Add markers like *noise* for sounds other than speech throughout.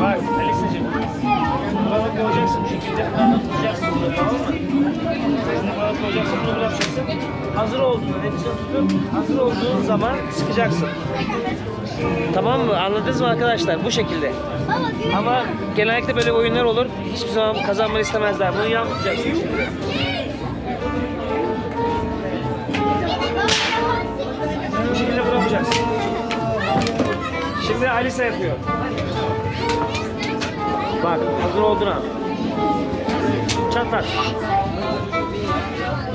Bak Alisa'cığım. Buraları koyacaksın bu şekilde. Buradan tutacaksın bunu tamam mı? Şimdi buraları koyacaksın bunu bırakacaksın. Hazır olduğunda nefesini tutup hazır olduğun zaman sıkacaksın. Tamam mı? Anladınız mı arkadaşlar? Bu şekilde. Ama genellikle böyle oyunlar olur. Hiçbir zaman kazanmanı istemezler. Bunu yan tutacaksın şimdi. Şekilde bırakacaksın. Şimdi Alisa yapıyor. Bak hazır oldun ha. Çatlat.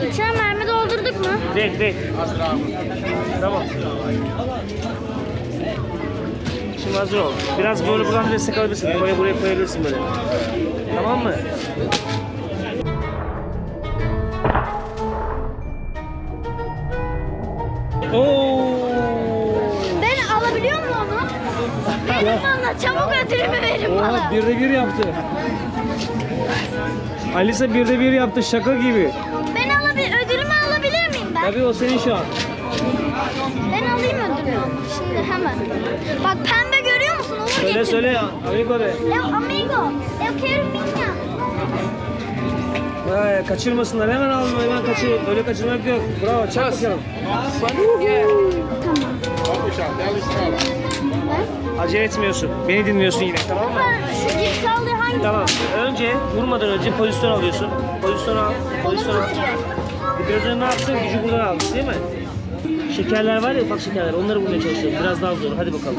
İçine mermi doldurduk mu? Değil değil. Tamam. Şimdi hazır ol. Biraz böyle buradan destek alabilirsin. Buraya buraya koyabilirsin böyle. Tamam mı? Çabuk ödülümü verin Oha bana. birde bir yaptı. Alisa birde bir yaptı şaka gibi. Ben alabilir, ödülümü alabilir miyim ben? Tabii o senin şu an. Ben alayım ödülümü. Şimdi hemen. Bak pembe görüyor musun? Onu Söyle getirdim. söyle amigo de. Eu amigo, eu quero minha. Vay, kaçırmasınlar hemen alma hemen kaçır. Öyle kaçırmak yok. Bravo çak bakalım. Ben, Acele etmiyorsun. Beni dinliyorsun yine tamam mı? şu cipsi alıyor hangisi? Tamam. Önce vurmadan önce pozisyon alıyorsun. Pozisyon al. Pozisyon al. Biraz önce ne yaptın? Gücü buradan aldın değil mi? Şekerler var ya ufak şekerler. Onları bulmaya çalışıyorum. Biraz daha zor. Hadi bakalım.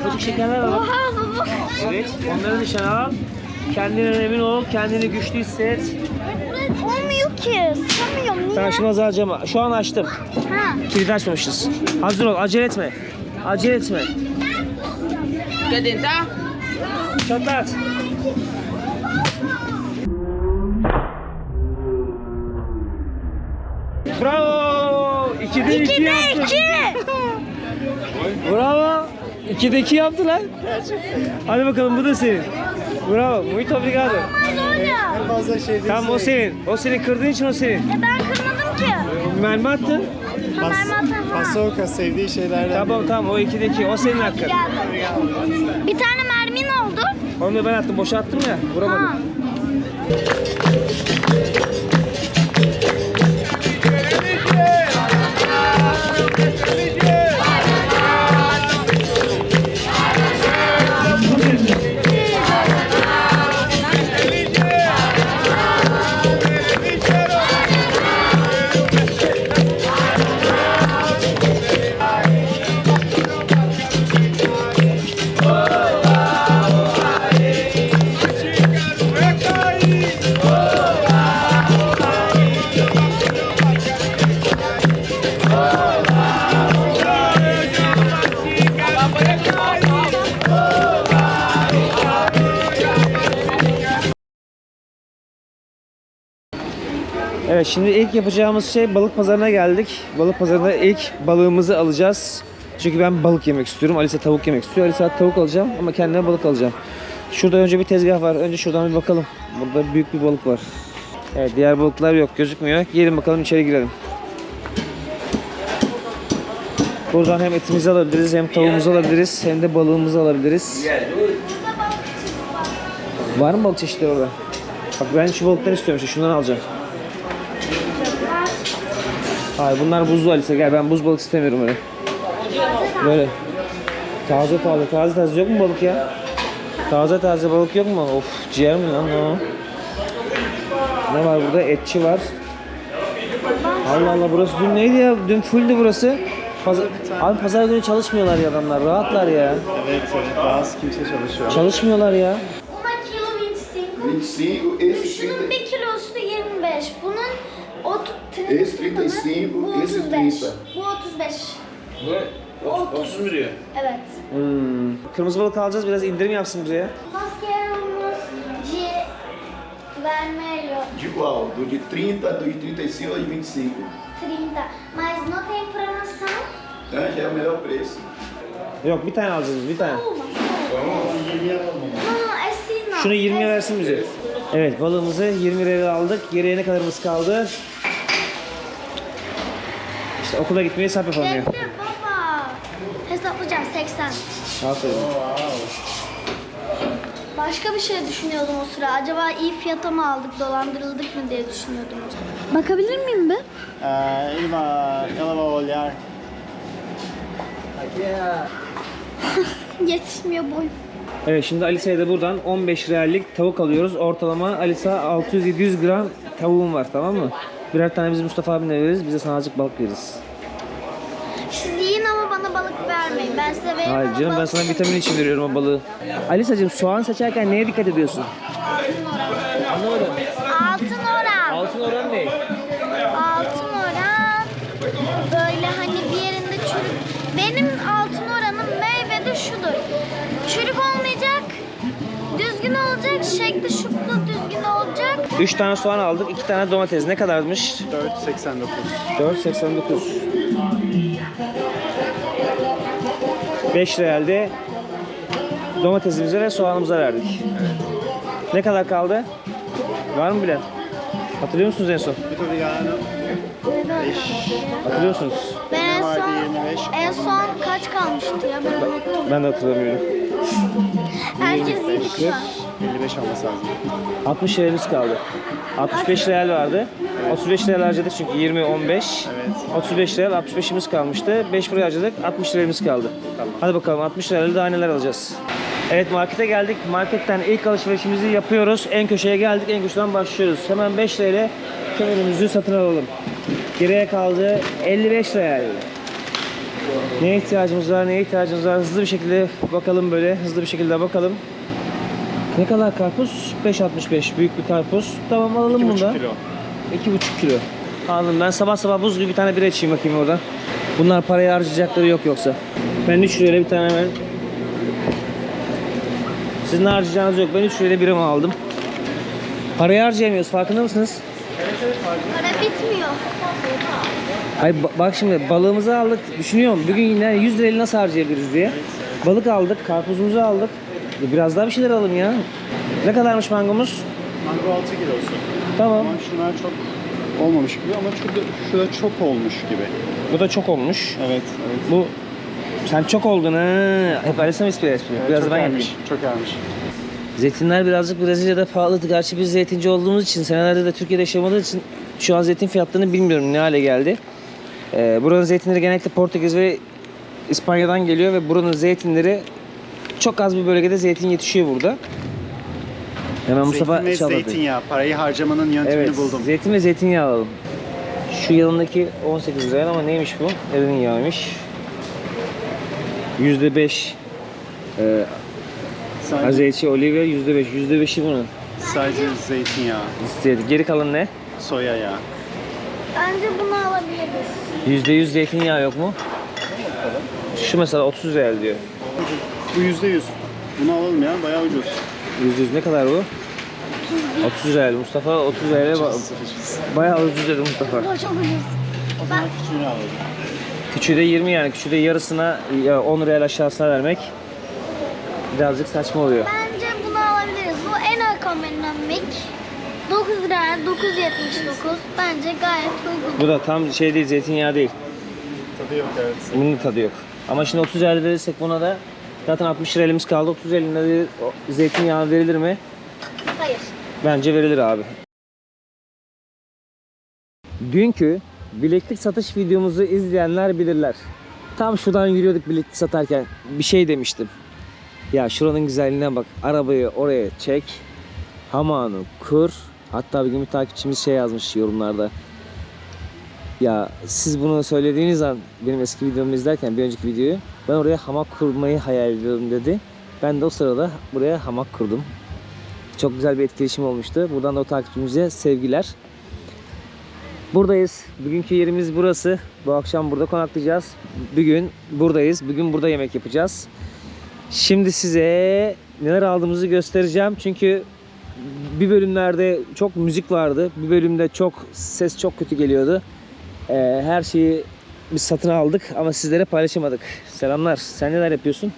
Ufacık şekerler var. Oha baba. Evet. Onları nişana al. Kendine emin ol. Kendini güçlü hisset. Olmuyor ki. Sıkamıyorum. Niye? Tamam şimdi azalacağım. Şu an açtım. Ha. Kilidi açmamışız. Hazır ol. Acele etme. Acele etme. Quer tentar? Çatlat. Bravo. İkide iki, İki de yaptı. iki. Bravo. İkide iki yaptı lan. Hadi bakalım bu da senin. Bravo. Muito obrigado. Olha. fazla şey değil. Tamam o senin. O seni kırdığın için o senin. E ben kırmadım ki. Mermi attın. Ha. Pasoka sevdiği şeylerden. Tamam tamam o ikide iki. O senin hakkın. Bir tane mermin oldu. Onu da ben attım. Boşa attım ya. Vuramadım. Ha. Evet şimdi ilk yapacağımız şey balık pazarına geldik. Balık pazarında ilk balığımızı alacağız. Çünkü ben balık yemek istiyorum. Alisa tavuk yemek istiyor. Alisa tavuk alacağım ama kendime balık alacağım. Şurada önce bir tezgah var. Önce şuradan bir bakalım. Burada büyük bir balık var. Evet diğer balıklar yok gözükmüyor. Gelin bakalım içeri girelim. Buradan hem etimizi alabiliriz hem tavuğumuzu alabiliriz hem de balığımızı alabiliriz. Var mı balık çeşitleri orada? Bak ben şu balıkları istiyorum işte şundan alacağım. Hayır bunlar buzlu Alisa gel ben buz balık istemiyorum öyle. Böyle. Taze taze taze taze yok mu balık ya? Taze taze balık yok mu? Of ciğer mi lan o? Ne var burada? Etçi var. Allah Allah burası dün neydi ya? Dün fulldü burası. Pazar, abi pazar günü çalışmıyorlar ya adamlar. Rahatlar ya. Evet, evet. Bazı kimse çalışıyor. Çalışmıyorlar ya. Buna kilo 25. 25, esse Şunun 30, bir kilosu 25. Bunun ot, Esse 35, bu esse 35. 30. Bu 35. Bu 30 mu diyor? Evet. Hmm. Kırmızı balık alacağız biraz indirim yapsın bize ya. Nós queremos de vermelho De qual? Do de 30, do de 35 ou de 25? 30. Mas não tem promoção. Né? Já é o melhor preço. Yok bir tane alacağız biz bir tane. Uma só. Não, esse não. Şunu 20'ye Esse- versin bize. Evet balığımızı 20 liraya aldık. Geriye ne kadarımız kaldı? İşte okula gitmeye hesap yapamıyor. Bekle baba. Hesaplayacağım 80. Aferin. Başka bir şey düşünüyordum o sıra. Acaba iyi fiyata mı aldık, dolandırıldık mı diye düşünüyordum. Bakabilir miyim be? Ee, ele vai, ela vai olhar. Yetişmiyor boy. Evet şimdi Alisa'ya da buradan 15 reallik tavuk alıyoruz. Ortalama Alisa 600-700 gram tavuğum var tamam mı? Birer tane biz Mustafa abimle veririz. Bize sana azıcık balık veririz. Siz yiyin ama bana balık vermeyin. Ben size veririm Hayır ama canım ben balık sana vitamin için veriyorum o balığı. Alisa'cığım soğan seçerken neye dikkat ediyorsun? Şekli şuklu düzgün olacak. 3 tane soğan aldık, 2 tane domates. Ne kadarmış? 4,89. 4.89. 5 realde domatesimize ve soğanımıza verdik. Ne kadar kaldı? Var mı bilen? Hatırlıyor musunuz en son? Vitoriano Hatırlıyorsunuz. Ben en son, 25. en son kaç kalmıştı ya ben unuttum. Ben de hatırlamıyorum. Herkes yedik şu an. 55 olması lazım. 60 liramız kaldı. 65 real vardı. 35 real harcadık çünkü 20 15. Evet. 35 real 65'imiz kalmıştı. 5 buraya harcadık 60 liramız kaldı. Hadi bakalım 60 lirayla daha neler alacağız. Evet markete geldik. Marketten ilk alışverişimizi yapıyoruz. En köşeye geldik. En köşeden başlıyoruz. Hemen 5 lirayla kemerimizi satın alalım. Geriye kaldı 55 real. Neye ihtiyacımız var, neye ihtiyacımız var? Hızlı bir şekilde bakalım böyle. Hızlı bir şekilde bakalım. Ne kadar karpuz? 5.65 büyük bir karpuz. Tamam alalım bunu da. 2,5 kilo. 2,5 kilo. Anladım. Ben sabah sabah buz gibi bir tane bira içeyim bakayım oradan. Bunlar parayı harcayacakları yok yoksa. Ben 3 lirayla bir tane hemen. Sizin harcayacağınız yok. Ben 3 lirayla biramı aldım. Parayı harcayamıyoruz. Farkında mısınız? Para bitmiyor. Hayır ba- bak şimdi balığımızı aldık. Düşünüyorum bugün yine 100 lirayla nasıl harcayabiliriz diye. Balık aldık, karpuzumuzu aldık. Biraz daha bir şeyler alalım ya. Ne kadarmış mangomuz? Mango 6 kilosu. Tamam. Ama şunlar çok olmamış gibi ama şurada, şurada çok olmuş gibi. Bu da çok olmuş. Evet, evet. Bu sen çok oldun ha. Hep mı istiyor espri? Biraz da ben yapayım. çok ermiş. Zeytinler birazcık Brezilya'da pahalı. Gerçi biz zeytinci olduğumuz için, senelerde de Türkiye'de yaşamadığımız için şu an zeytin fiyatlarını bilmiyorum ne hale geldi. Ee, buranın zeytinleri genellikle Portekiz ve İspanya'dan geliyor ve buranın zeytinleri çok az bir bölgede zeytin yetişiyor burada. Hemen Mustafa Zeytin ve çaladı. zeytinyağı. Parayı harcamanın yöntemini Evet, buldum. zeytin ve zeytinyağı alalım. Şu yanındaki 18 lira ama neymiş bu? Erinin yağıymış. %5 e, Sadece, Azeyçi olive %5. %5'i bunun. sadece zeytinyağı, İstedi. Geri kalan ne? soya yağı. Bence bunu alabiliriz. %100 zeytinyağı yok mu? Şu mesela 30 real diyor. Bu yüzde yüz. Bunu alalım ya, bayağı ucuz. %100 ne kadar bu? 30 real. Mustafa 30 real ba- bayağı ucuz dedi Mustafa. Olabiliriz. O zaman küçüğünü alalım. Küçüğü de 20 yani. Küçüğü de yarısına ya 10 real aşağısına vermek birazcık saçma oluyor. Bence bunu alabiliriz. Bu en ekonomik. 9 lira 9.79 bence gayet uygun. Bu da tam şey değil zeytinyağı değil. Tadı yok evet. Bunun da tadı yok. Ama şimdi 30 real verirsek buna da zaten 60 realimiz kaldı. 30 realinde de zeytinyağı verilir mi? Hayır. Bence verilir abi. Dünkü bileklik satış videomuzu izleyenler bilirler. Tam şuradan yürüyorduk bileklik satarken bir şey demiştim. Ya şuranın güzelliğine bak. Arabayı oraya çek. Hamağını kur. Hatta bir gün bir takipçimiz şey yazmış yorumlarda. Ya siz bunu söylediğiniz an benim eski videomu izlerken bir önceki videoyu ben oraya hamak kurmayı hayal ediyorum dedi. Ben de o sırada buraya hamak kurdum. Çok güzel bir etkileşim olmuştu. Buradan da o takipçimize sevgiler. Buradayız. Bugünkü yerimiz burası. Bu akşam burada konaklayacağız. Bugün buradayız. Bugün burada yemek yapacağız. Şimdi size neler aldığımızı göstereceğim. Çünkü bir bölümlerde çok müzik vardı. Bir bölümde çok ses çok kötü geliyordu. Ee, her şeyi biz satın aldık ama sizlere paylaşamadık. Selamlar. Sen neler yapıyorsun?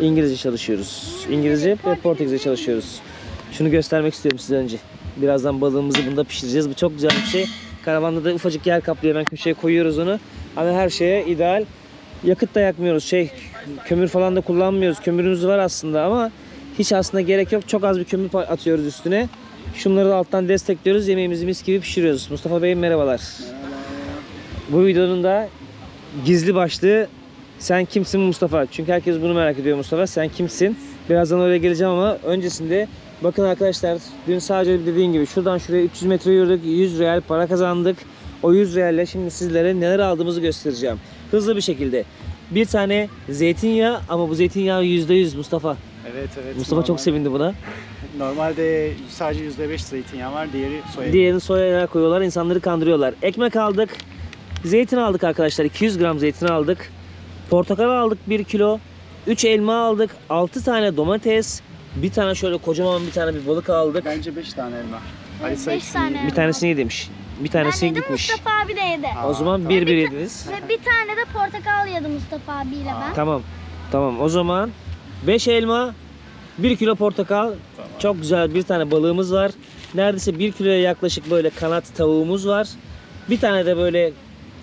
İngilizce çalışıyoruz. İngilizce ve Portekizce çalışıyoruz. Şunu göstermek istiyorum size önce. Birazdan balığımızı bunda pişireceğiz. Bu çok güzel bir şey. Karavanda da ufacık yer kaplıyor. Hemen köşeye koyuyoruz onu. Ama her şeye ideal. Yakıt da yakmıyoruz. Şey kömür falan da kullanmıyoruz. Kömürümüz var aslında ama hiç aslında gerek yok. Çok az bir kömür atıyoruz üstüne. Şunları da alttan destekliyoruz. Yemeğimizi mis gibi pişiriyoruz. Mustafa Bey merhabalar. Bu videonun da gizli başlığı sen kimsin Mustafa? Çünkü herkes bunu merak ediyor Mustafa. Sen kimsin? Birazdan oraya geleceğim ama öncesinde bakın arkadaşlar dün sadece dediğim gibi şuradan şuraya 300 metre yürüdük. 100 real para kazandık. O 100 realle şimdi sizlere neler aldığımızı göstereceğim. Hızlı bir şekilde. Bir tane zeytinyağı ama bu zeytinyağı %100 Mustafa. Evet evet. Mustafa çok normal- sevindi buna. Normalde sadece %5 zeytinyağı var, diğeri soya. Diğerini soyaya koyuyorlar, insanları kandırıyorlar. Ekmek aldık, zeytin aldık arkadaşlar. 200 gram zeytin aldık. Portakal aldık 1 kilo. 3 elma aldık, 6 tane domates, bir tane şöyle kocaman bir tane bir balık aldık. Bence 5 tane elma. Ali beş tane yedi. Bir tanesini yemiş. Bir Ben tanesi yedim gitmiş. Mustafa abi de yedi. O zaman bir bir yediniz. Ve bir tane de portakal yedi Mustafa abiyle ben. Tamam. Tamam. O zaman 5 elma, 1 kilo portakal, çok güzel bir tane balığımız var. Neredeyse 1 kiloya yaklaşık böyle kanat tavuğumuz var. Bir tane de böyle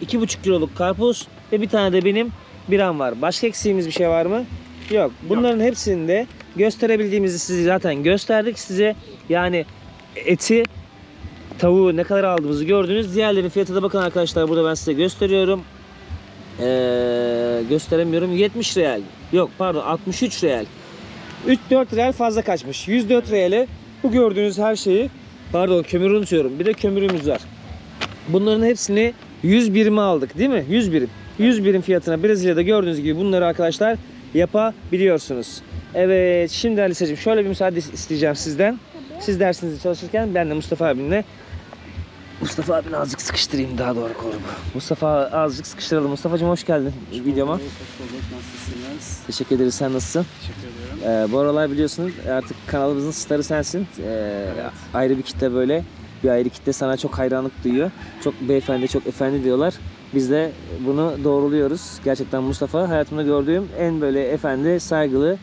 2,5 kiloluk karpuz ve bir tane de benim biram var. Başka eksiğimiz bir şey var mı? Yok. Bunların hepsini de gösterebildiğimizi size zaten gösterdik size. Yani eti tavuğu ne kadar aldığımızı gördünüz. Diğerlerinin fiyatı da bakın arkadaşlar burada ben size gösteriyorum. Ee, gösteremiyorum. 70 real. Yok pardon 63 real. 3-4 real fazla kaçmış. 104 reale bu gördüğünüz her şeyi pardon kömürü unutuyorum. Bir de kömürümüz var. Bunların hepsini 100 birime aldık değil mi? 100 birim. 100 birim fiyatına Brezilya'da gördüğünüz gibi bunları arkadaşlar yapabiliyorsunuz. Evet şimdi Alisa'cığım şöyle bir müsaade isteyeceğim sizden. Siz dersinizi çalışırken ben de Mustafa abimle Mustafa abini azıcık sıkıştırayım daha doğru koruma. Mustafa azıcık sıkıştıralım. Mustafa'cığım hoş geldin videoma. Hoş bulduk, nasılsınız? Teşekkür ederiz. Sen nasılsın? Teşekkür ediyorum. Ee, bu aralar biliyorsun artık kanalımızın starı sensin. Ee, Ayrı bir kitle böyle. Bir ayrı kitle sana çok hayranlık duyuyor. Çok beyefendi, çok efendi diyorlar. Biz de bunu doğruluyoruz. Gerçekten Mustafa hayatımda gördüğüm en böyle efendi, saygılı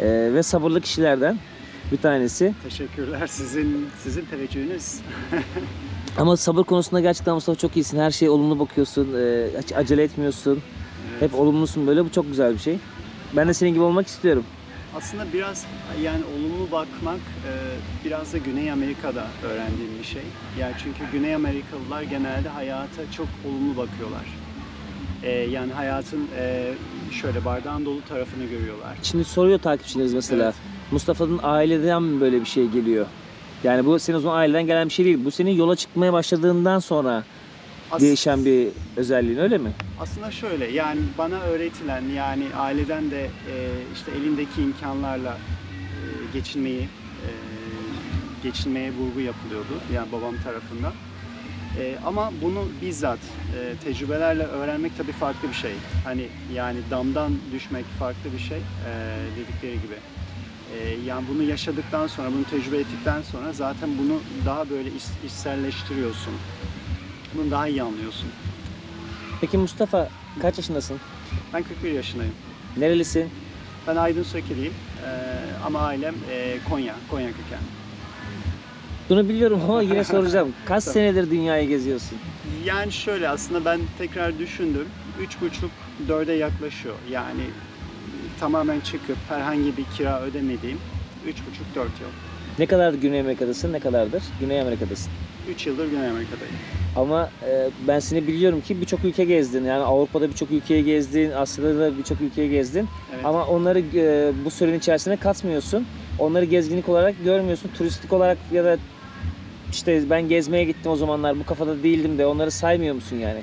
e, ve sabırlı kişilerden bir tanesi. Teşekkürler. Sizin sizin teveccühünüz. *laughs* Ama sabır konusunda gerçekten Mustafa çok iyisin. Her şeye olumlu bakıyorsun. e, acele etmiyorsun. Hep olumlusun böyle. Bu çok güzel bir şey. Ben de senin gibi olmak istiyorum. Aslında biraz yani olumlu bakmak e, biraz da Güney Amerika'da öğrendiğim bir şey. Yani çünkü Güney Amerikalılar genelde hayata çok olumlu bakıyorlar. E, yani hayatın e, şöyle bardağın dolu tarafını görüyorlar. Şimdi soruyor takipçilerimiz mesela. Evet. Mustafa'nın aileden mi böyle bir şey geliyor? Yani bu senin o zaman aileden gelen bir şey değil. Bu senin yola çıkmaya başladığından sonra As- değişen bir özelliğin öyle mi? Aslında şöyle yani bana öğretilen yani aileden de e, işte elindeki imkanlarla e, geçinmeyi e, geçinmeye vurgu yapılıyordu yani babam tarafından. E, ama bunu bizzat e, tecrübelerle öğrenmek tabii farklı bir şey. Hani yani damdan düşmek farklı bir şey e, dedikleri gibi. E, yani bunu yaşadıktan sonra, bunu tecrübe ettikten sonra zaten bunu daha böyle iç- içselleştiriyorsun. Bunu daha iyi anlıyorsun. Peki Mustafa kaç yaşındasın? Ben 41 yaşındayım. Nerelisin? Ben Aydın Sökeliyim Ee, ama ailem e, Konya, Konya kökenli. Bunu biliyorum ama yine *laughs* soracağım. Kaç Tamam. senedir dünyayı geziyorsun? Yani şöyle aslında ben tekrar düşündüm. Üç buçuk dörde yaklaşıyor. Yani tamamen çıkıp herhangi bir kira ödemediğim üç buçuk dört yıl. Ne kadar Güney Amerika'dasın? Ne kadardır? Güney Amerika'dasın. Üç yıldır Güney Amerika'dayım. Ama e, ben seni biliyorum ki birçok ülke gezdin. Yani Avrupa'da birçok ülkeye gezdin, Asya'da da birçok ülkeye gezdin. Evet. Ama onları e, bu sürenin içerisine katmıyorsun. Onları gezginlik olarak görmüyorsun. Turistik olarak ya da işte ben gezmeye gittim o zamanlar bu kafada değildim de onları saymıyor musun yani?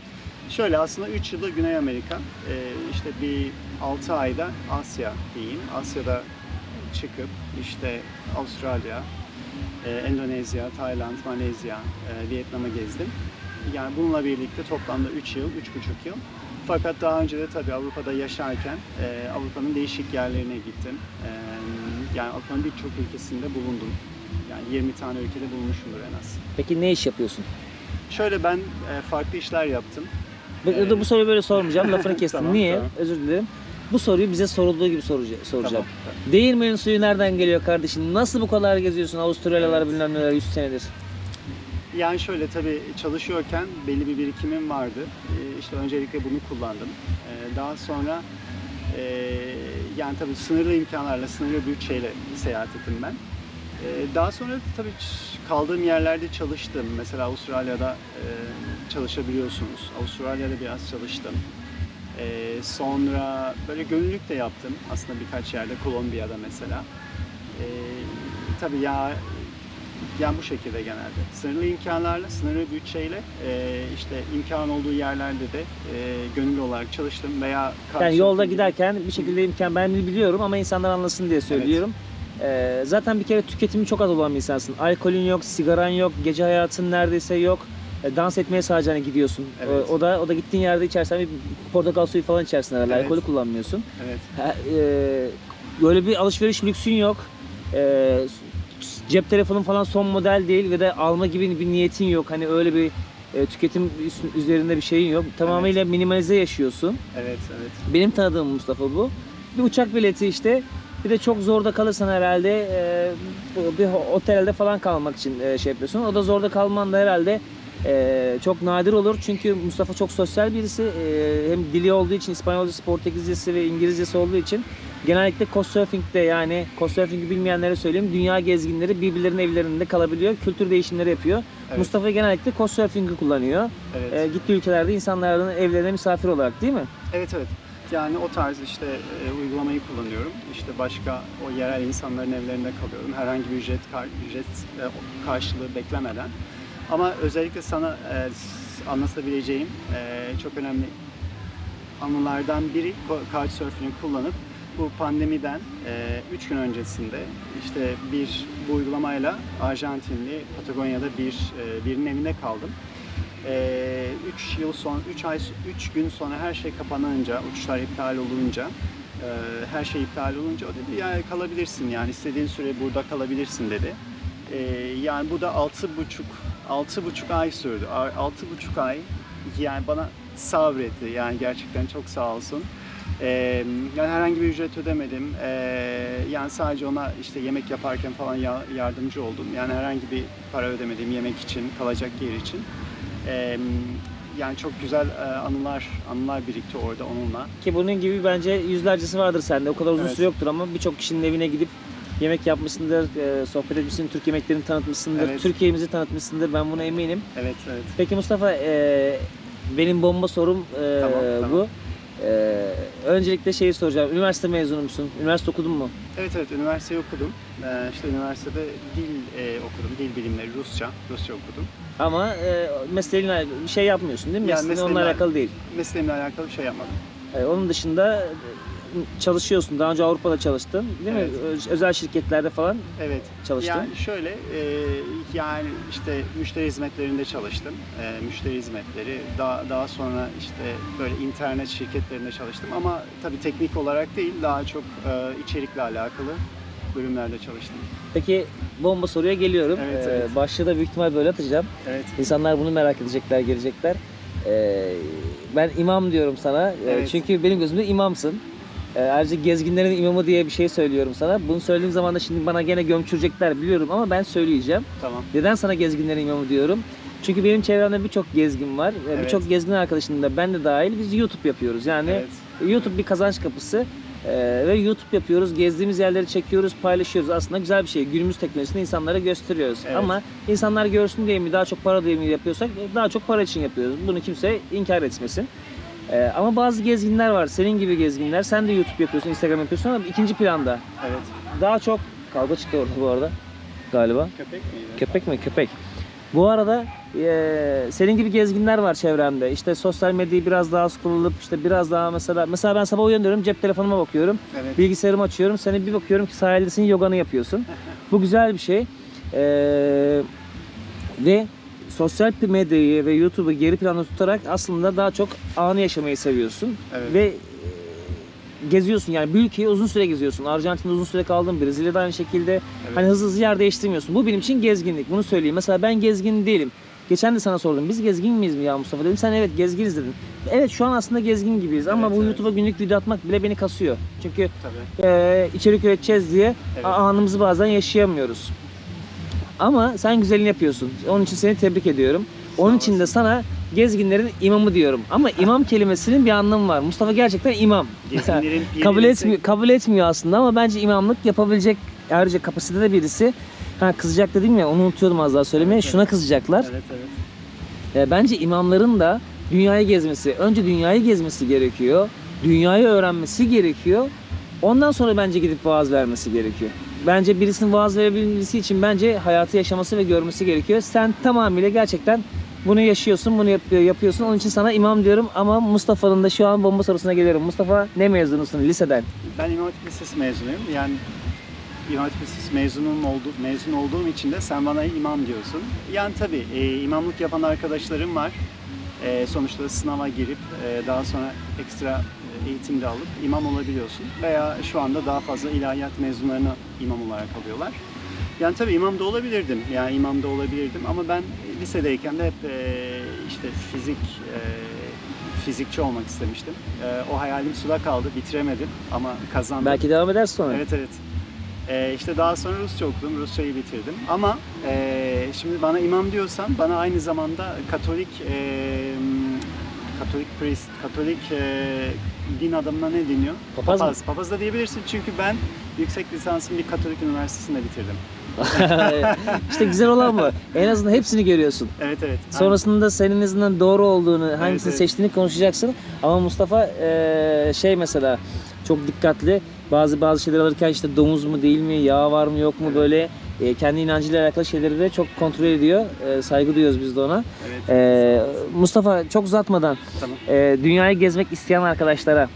Şöyle aslında 3 yılda Güney Amerika, ee, işte bir 6 ayda Asya diyeyim. Asya'da çıkıp işte Avustralya, e, Endonezya, Tayland, Malezya, e, Vietnam'ı gezdim. Yani bununla birlikte toplamda 3 yıl, 3,5 yıl. Fakat daha önce de tabii Avrupa'da yaşarken e, Avrupa'nın değişik yerlerine gittim. E, yani Avrupa'nın birçok ülkesinde bulundum. Yani 20 tane ülkede bulunmuşumdur en az. Peki ne iş yapıyorsun? Şöyle ben e, farklı işler yaptım. Bu, Evet. bu soruyu böyle sormayacağım. Lafını *laughs* kestim. Tamam, Niye? tamam. Özür dilerim. Bu soruyu bize sorulduğu gibi soruca- soracağım. Tamam. Değirmenin suyu nereden geliyor kardeşim? Nasıl bu kadar geziyorsun Avustralyalar bilmem neler 100 senedir? Yani şöyle tabii çalışıyorken belli bir birikimim vardı. Ee, İşte öncelikle bunu kullandım. Ee, Daha sonra E, yani tabii sınırlı imkanlarla, sınırlı bütçeyle seyahat ettim ben. E, daha sonra tabii kaldığım yerlerde çalıştım. Mesela Avustralya'da e, çalışabiliyorsunuz. Avustralya'da biraz çalıştım. E, sonra böyle gönüllülük de yaptım aslında birkaç yerde, Kolombiya'da mesela. E, tabii ya yani bu şekilde genelde. Sınırlı imkanlarla, sınırlı bütçeyle e, işte imkan olduğu yerlerde de e, gönüllü olarak çalıştım veya Yani yolda gibi. giderken bir şekilde imkan ben biliyorum ama insanlar anlasın diye söylüyorum. Ee, zaten bir kere tüketimi çok az olan bir insansın. Alkolün yok, sigaran yok, gece hayatın neredeyse yok. E, dans etmeye sadece hani gidiyorsun. Evet. O, o da o da gittiğin yerde içersen bir portakal suyu falan içersin herhalde. Evet. Alkolü kullanmıyorsun. Evet. Ha, e, böyle bir alışveriş lüksün yok. E, cep telefonun falan son model değil ve de alma gibi bir niyetin yok. Hani öyle bir e, tüketim üzerinde bir şeyin yok. Tamamıyla minimalize yaşıyorsun. Evet, evet. Benim tanıdığım Mustafa bu. Bir uçak bileti işte. Bir de çok zorda kalırsan herhalde e, bir otelde falan kalmak için e, şey yapıyorsun. O da zorda kalman da herhalde e, çok nadir olur. Çünkü Mustafa çok sosyal birisi. E, hem dili olduğu için İspanyolcası, Portekizcesi ve İngilizcesi olduğu için genellikle Couchsurfing'de yani Couchsurfing'i bilmeyenlere söyleyeyim. Dünya gezginleri birbirlerinin evlerinde kalabiliyor. Kültür değişimleri yapıyor. Evet. Mustafa genellikle Couchsurfing'i kullanıyor. Evet. E, gittiği ülkelerde insanların evlerine misafir olarak değil mi? Evet evet. Yani o tarz işte e, uygulamayı kullanıyorum. İşte başka o yerel insanların evlerinde kalıyorum. Herhangi bir ücret kar- ücret e, karşılığı beklemeden. Ama özellikle sana e, anlatabileceğim e, çok önemli anılardan biri co- Couchsurfing'i kullanıp bu pandemiden 3 gün öncesinde işte bir bu uygulamayla Arjantinli Patagonya'da bir e, birinin evinde kaldım. 3 yıl son 3 ay 3 gün sonra her şey kapanınca, uçuşlar iptal olunca e, her şey iptal olunca o dedi yani kalabilirsin yani istediğin süre burada kalabilirsin dedi. E, yani bu da altı buçuk altı buçuk ay sürdü. A- Altı buçuk ay yani bana sabretti yani gerçekten çok sağ olsun. Yani herhangi bir ücret ödemedim. Yani sadece ona işte yemek yaparken falan ya- yardımcı oldum. Yani herhangi bir para ödemedim yemek için, kalacak yer için. Yani çok güzel e, anılar anılar birikti orada onunla. Ki bunun gibi bence yüzlercesi vardır sende. O kadar uzun Evet. süre yoktur ama birçok kişinin evine gidip yemek yapmışsındır, e, sohbet etmişsin, Türk yemeklerini tanıtmışsındır, Evet. Türkiye'mizi tanıtmışsındır. Ben buna eminim. Evet evet. Peki Mustafa, e, benim bomba sorum e, Tamam, tamam. bu. E, öncelikle şeyi soracağım. Üniversite mezunu musun? Üniversite okudun mu? Evet evet üniversiteyi okudum. Ee, işte üniversitede dil e, okudum. Dil bilimleri Rusça. Rusça okudum. Ama e, mesleğinle bir şey yapmıyorsun değil mi? Yani Mesleğin onunla mesleğimle- alakalı değil. Mesleğimle alakalı bir şey yapmadım. E, onun dışında çalışıyorsun. Daha önce Avrupa'da çalıştın değil mi? Ö- Özel şirketlerde falan Evet. çalıştın. Yani şöyle e, yani işte müşteri hizmetlerinde çalıştım. E, müşteri hizmetleri. Daha daha sonra işte böyle internet şirketlerinde çalıştım ama tabii teknik olarak değil daha çok e, içerikle alakalı bölümlerde çalıştım. Peki bomba soruya geliyorum. Evet, Ee, evet. başlığı da büyük ihtimal böyle atacağım. Evet. İnsanlar bunu merak edecekler, gelecekler. Ee, ben imam diyorum sana. Ee, Evet. Çünkü benim gözümde imamsın. Ee, ayrıca gezginlerin imamı diye bir şey söylüyorum sana. Bunu söylediğim zaman da şimdi bana gene gömçürecekler biliyorum ama ben söyleyeceğim. Tamam. Neden sana gezginlerin imamı diyorum? Çünkü benim çevremde birçok gezgin var. Ee, Evet. Birçok gezgin arkadaşım da ben de dahil biz YouTube yapıyoruz. Yani Evet. YouTube bir kazanç kapısı Ee, ve YouTube yapıyoruz. Gezdiğimiz yerleri çekiyoruz, paylaşıyoruz. Aslında güzel bir şey. Günümüz teknolojisini insanlara gösteriyoruz. Evet. Ama insanlar görsün diye mi, daha çok para diye mi yapıyorsak daha çok para için yapıyoruz. Bunu kimse inkar etmesin. Ee, ama bazı gezginler var. Senin gibi gezginler. Sen de YouTube yapıyorsun, Instagram yapıyorsun ama ikinci planda. Evet. Daha çok kavga çıktı orada bu arada galiba. Köpek miydi? Köpek mi? Köpek. Bu arada eee, senin gibi gezginler var çevremde. İşte sosyal medyayı biraz daha az kullanıp işte biraz daha mesela mesela ben sabah uyanıyorum cep telefonuma bakıyorum. Evet. Bilgisayarımı açıyorum. Seni bir bakıyorum ki sahildesin yoganı yapıyorsun. Bu güzel bir şey. Eee, ve sosyal medyayı ve YouTube'u geri planda tutarak aslında daha çok anı yaşamayı seviyorsun. Evet. Ve eee, geziyorsun yani bir ülkeyi uzun süre geziyorsun. Arjantin'de uzun süre kaldın, Brezilya'da aynı şekilde. Evet. Hani hızlı hızlı yer değiştirmiyorsun. Bu benim için gezginlik. Bunu söyleyeyim. Mesela ben gezgin değilim. Geçen de sana sordum. Biz gezgin miyiz mi ya Mustafa dedim. Sen evet gezginiz dedin. Evet şu an aslında gezgin gibiyiz ama Evet, bu evet. YouTube'a günlük video atmak bile beni kasıyor. Çünkü Tabii. e, içerik üreteceğiz diye Evet. anımızı bazen yaşayamıyoruz. Ama sen güzelini yapıyorsun. Onun için seni tebrik ediyorum. Onun için de sana gezginlerin imamı diyorum. Ama imam kelimesinin bir anlamı var. Mustafa gerçekten imam. Gezginlerin piri kabul desek- etmiyor, kabul etmiyor aslında ama bence imamlık yapabilecek ayrıca kapasitede birisi. Ha kızacak dedim ya onu unutuyordum az daha söylemeye. Evet. Şuna kızacaklar. Evet evet. E, bence imamların da dünyayı gezmesi, önce dünyayı gezmesi gerekiyor. Dünyayı öğrenmesi gerekiyor. Ondan sonra bence gidip vaaz vermesi gerekiyor. Bence birisinin vaaz verebilmesi için bence hayatı yaşaması ve görmesi gerekiyor. Sen tamamıyla gerçekten bunu yaşıyorsun, bunu yap- yapıyorsun. Onun için sana imam diyorum ama Mustafa'nın da şu an bomba sorusuna geliyorum. Mustafa ne mezunusun liseden? Ben İmam Hatip Lisesi mezunuyum. Yani İmam Hatip Lisesi mezunum oldu, mezun olduğum için de sen bana imam diyorsun. Yani tabii e, imamlık yapan arkadaşlarım var. E, sonuçta sınava girip e, daha sonra ekstra e, eğitim de alıp imam olabiliyorsun. Veya şu anda daha fazla ilahiyat mezunlarına imam olarak alıyorlar. Yani tabii imam da olabilirdim. Yani imam da olabilirdim ama ben lisedeyken de hep e, işte fizik e, fizikçi olmak istemiştim. E, o hayalim suda kaldı, bitiremedim ama kazandım. Belki devam edersin sonra. Evet evet. Ee, işte daha sonra Rusça okudum, Rusçayı bitirdim. Ama e, şimdi bana imam diyorsan bana aynı zamanda Katolik e, Katolik priest, Katolik e, din adamına ne deniyor? Papaz mı? Papaz. Papaz da diyebilirsin çünkü ben yüksek lisansımı bir Katolik üniversitesinde bitirdim. *laughs* işte güzel olan bu. En azından hepsini görüyorsun. Evet evet. Sonrasında senin azından doğru olduğunu, hangisini evet. seçtiğini konuşacaksın. Ama Mustafa eee, şey mesela çok dikkatli. Bazı bazı şeyler alırken işte domuz mu değil mi, yağ var mı yok mu Evet. böyle e, kendi inancıyla alakalı şeyleri de çok kontrol ediyor. E, saygı duyuyoruz biz de ona. Evet. E, Mustafa çok uzatmadan Tamam. e, dünyayı gezmek isteyen arkadaşlara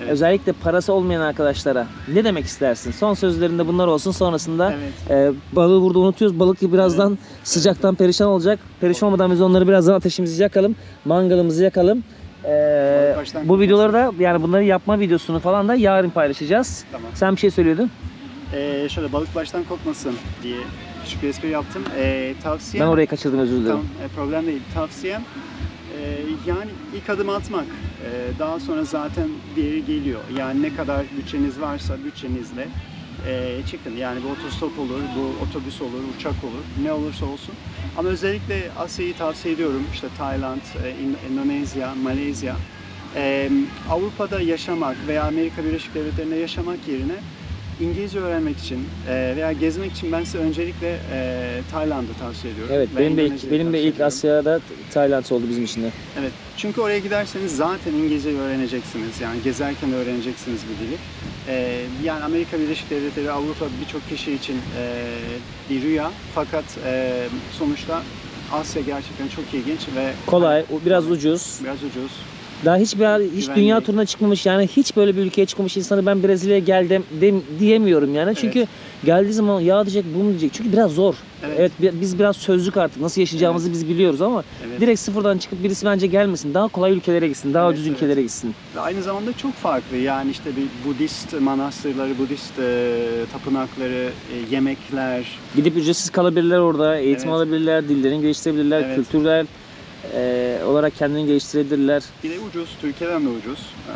Evet. özellikle parası olmayan arkadaşlara ne demek istersin? Son sözlerinde bunlar olsun sonrasında Evet. ee, balığı burada unutuyoruz. Balık birazdan sıcaktan perişan olacak. Perişan olmadan biz onları birazdan ateşimizi yakalım. Mangalımızı yakalım. Ee, bu videoları da yani bunları yapma videosunu falan da yarın paylaşacağız. Tamam. Sen bir şey söylüyordun. Ee, şöyle balık baştan kokmasın diye küçük bir espri yaptım. Ee, tavsiyem Ben orayı kaçırdım özür dilerim. Tamam, e, problem değil. Tavsiyem e, yani ilk adım atmak. E, daha sonra zaten yere geliyor. Yani ne kadar bütçeniz varsa bütçenizle e, çıkın. Yani bu otostop olur, bu otobüs olur, uçak olur, ne olursa olsun. Ama özellikle Asya'yı tavsiye ediyorum. İşte Tayland, e, Endonezya, Malezya. E, Avrupa'da yaşamak veya Amerika Birleşik Devletleri'nde yaşamak yerine İngilizce öğrenmek için e, veya gezmek için ben size öncelikle e, Tayland'ı tavsiye ediyorum. Evet Ve benim de ilk, benim de ilk. Asya'da Tayland oldu bizim için de. Evet. Çünkü oraya giderseniz zaten İngilizce öğreneceksiniz. Yani gezerken öğreneceksiniz bir dili. Ee, yani Amerika Birleşik Devletleri, Avrupa birçok kişi için e, bir rüya. Fakat e, sonuçta Asya gerçekten çok ilginç ve Kolay, biraz ucuz. biraz ucuz. Daha hiç bir hiç Güvenli. dünya turuna çıkmamış yani hiç böyle bir ülkeye çıkmamış insanı ben Brezilya'ya geldim dem, diyemiyorum yani. Çünkü geldiği zaman ya diyecek bunu diyecek. Çünkü biraz zor. Evet. Evet, bi- biz biraz sözlük artık nasıl yaşayacağımızı biz biliyoruz ama Evet. direkt sıfırdan çıkıp birisi bence gelmesin. Daha kolay ülkelere gitsin, daha Evet, ucuz evet. ülkelere gitsin. Ve aynı zamanda çok farklı. Yani işte bir Budist manastırları, Budist e, tapınakları, e, yemekler, Gidip ücretsiz kalabilirler orada, eğitim Evet. alabilirler, dillerini geliştirebilirler, Evet. kültürel e, olarak kendini geliştirebilirler. bir de ucuz, Türkiye'den de ucuz. Ee,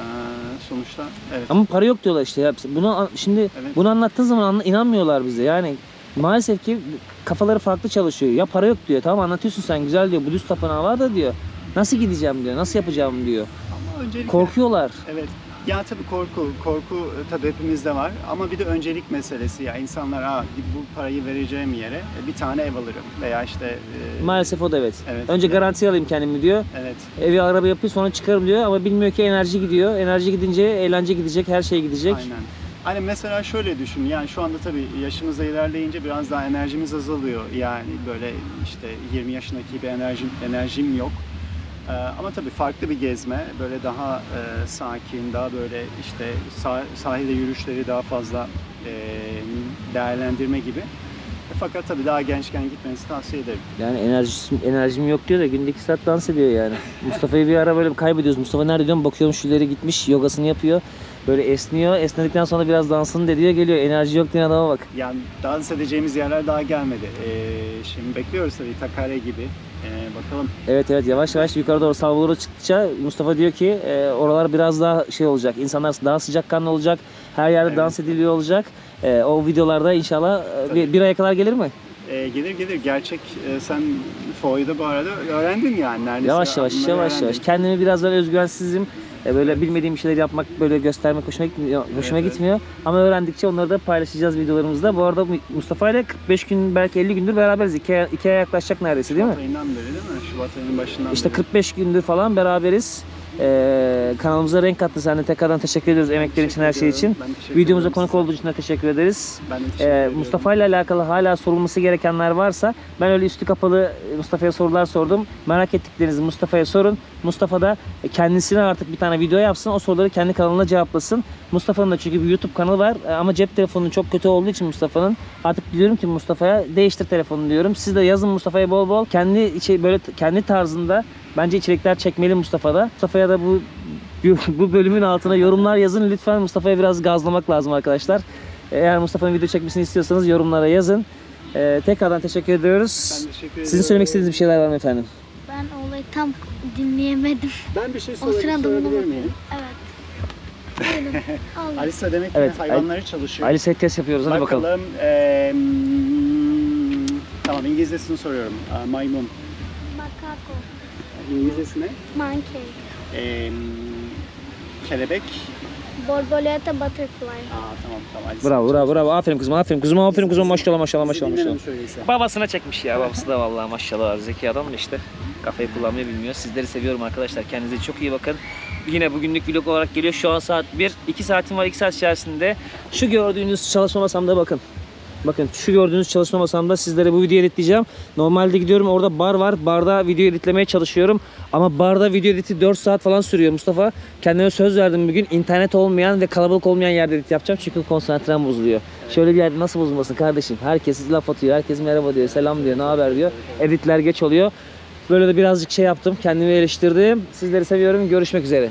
sonuçta evet. Ama para yok diyorlar işte. ya. Bunu şimdi Evet. bunu anlattığın zaman anla- inanmıyorlar bize. Yani maalesef ki kafaları farklı çalışıyor. Ya para yok diyor. Tamam anlatıyorsun sen güzel diyor. Budist tapınağı var da diyor. Nasıl gideceğim diyor. Nasıl yapacağım diyor. Ama öncelikle Korkuyorlar. Evet. Ya tabii korku, korku tabii hepimizde var ama bir de öncelik meselesi ya insanlar Aa, bu parayı vereceğim yere e, bir tane ev alırım veya işte e, Maalesef o da evet. Evet. Önce garanti alayım kendimi diyor. evet Evi araba yapıyor sonra çıkarım diyor ama bilmiyor ki enerji gidiyor. Enerji gidince eğlence gidecek, her şey gidecek. aynen. Hani mesela şöyle düşün yani şu anda tabii yaşımızda ilerleyince biraz daha enerjimiz azalıyor yani böyle işte 20 yaşındaki gibi enerjim enerjim yok. Ee, ama tabii farklı bir gezme, böyle daha e, sakin, daha böyle işte sah- sahilde yürüyüşleri daha fazla e, değerlendirme gibi. Fakat tabii daha gençken gitmenizi tavsiye ederim. Yani enerjim, enerjim yok diyor da günde 2 saat dans ediyor yani. *laughs* Mustafa'yı bir ara böyle kaybediyoruz. Mustafa nerede diyorum bakıyorum şu ileri gitmiş yogasını yapıyor. Böyle esniyor. Esnedikten sonra biraz dansını dediyor geliyor. Enerji yok diyen adama bak. Yani dans edeceğimiz yerler daha gelmedi. Ee, şimdi bekliyoruz tabii Takare gibi. Ee, bakalım. Evet evet yavaş yavaş yukarı doğru salvadora çıktıkça Mustafa diyor ki e, oralar biraz daha şey olacak. İnsanlar daha sıcakkanlı olacak. Her yerde Evet. dans ediliyor olacak. E, o videolarda inşallah e, bir, bir aya kadar gelir mi? e, gelir gelir. Gerçek e, sen Foy'da bu arada öğrendin yani neredeyse. Yavaş yavaş yavaş öğrendin. yavaş. Kendimi biraz böyle özgüvensizim. E, Böyle bilmediğim şeyler yapmak, böyle göstermek hoşuma gitmiyor. Hoşuma Evet, gitmiyor. Ama öğrendikçe onları da paylaşacağız videolarımızda. Bu arada Mustafa ile 45 gün belki 50 gündür beraberiz. 2 aya, iki aya yaklaşacak neredeyse değil mi? Şubat ayından beri değil mi? Şubat ayının başından İşte beri. 45 gündür falan beraberiz. Ee, kanalımıza renk kattı. Sen de tekrardan teşekkür ediyoruz emeklerin için, her şey için. Videomuza ederim konuk olduğu için de teşekkür ederiz. Ben de teşekkür Ee, ediyorum. Mustafa ile alakalı hala sorulması gerekenler varsa ben öyle üstü kapalı Mustafa'ya sorular sordum. Merak ettiklerinizi Mustafa'ya sorun. Mustafa da kendisine artık bir tane video yapsın. O soruları kendi kanalına cevaplasın. Mustafa'nın da çünkü bir YouTube kanalı var E, ama cep telefonu çok kötü olduğu için Mustafa'nın artık diyorum ki Mustafa'ya değiştir telefonunu diyorum. Siz de yazın Mustafa'ya bol bol kendi içi böyle kendi tarzında bence içerikler çekmeli Mustafa'da. Mustafa'ya da bu *laughs* bu bölümün altına yorumlar yazın. Lütfen Mustafa'ya biraz gazlamak lazım arkadaşlar. Eğer Mustafa'nın video çekmesini istiyorsanız yorumlara yazın. Ee, tekrardan teşekkür ediyoruz. Ben teşekkür Sizin söylemek istediğiniz bir şeyler var mı efendim? Ben olayı tam dinleyemedim. Ben bir şey O sorabilir, miyim? Evet. *laughs* Alisa demek ki Evet, hayvanları çalışıyor. Ali Seyit test yapıyoruz. Hadi bakalım. Bakalım. eee, hmm, tamam İngilizcesini soruyorum. Maymun. Makako. İngilizcesi ne? Monkey. Eee, kelebek. Borboleta butterfly. Aa tamam tamam. Alisa. Bravo bravo bravo. Aferin kızım aferin kızım aferin kızım maşallah maşallah maşallah maşallah. Babasına çekmiş ya babası da vallahi maşallah var. Zeki adam da işte kafayı kullanmayı bilmiyor. Sizleri seviyorum arkadaşlar. Kendinize çok iyi bakın. Yine bugünlük vlog olarak geliyor. Şu an saat 1. 2 saatim var. 2 saat içerisinde şu gördüğünüz çalışma masamda bakın. Bakın şu gördüğünüz çalışma masamda sizlere bu videoyu editleyeceğim. Normalde gidiyorum orada bar var. Barda video editlemeye çalışıyorum. Ama barda video editi 4 saat falan sürüyor Mustafa. Kendime söz verdim bugün. internet olmayan ve kalabalık olmayan yerde edit yapacağım. Çünkü konsantrem bozuluyor. Şöyle bir yerde nasıl bozulmasın kardeşim? Herkes laf atıyor. Herkes merhaba diyor. Selam diyor. Ne haber diyor. Editler geç oluyor. Böyle de birazcık şey yaptım. Kendimi eleştirdim. Sizleri seviyorum. Görüşmek üzere.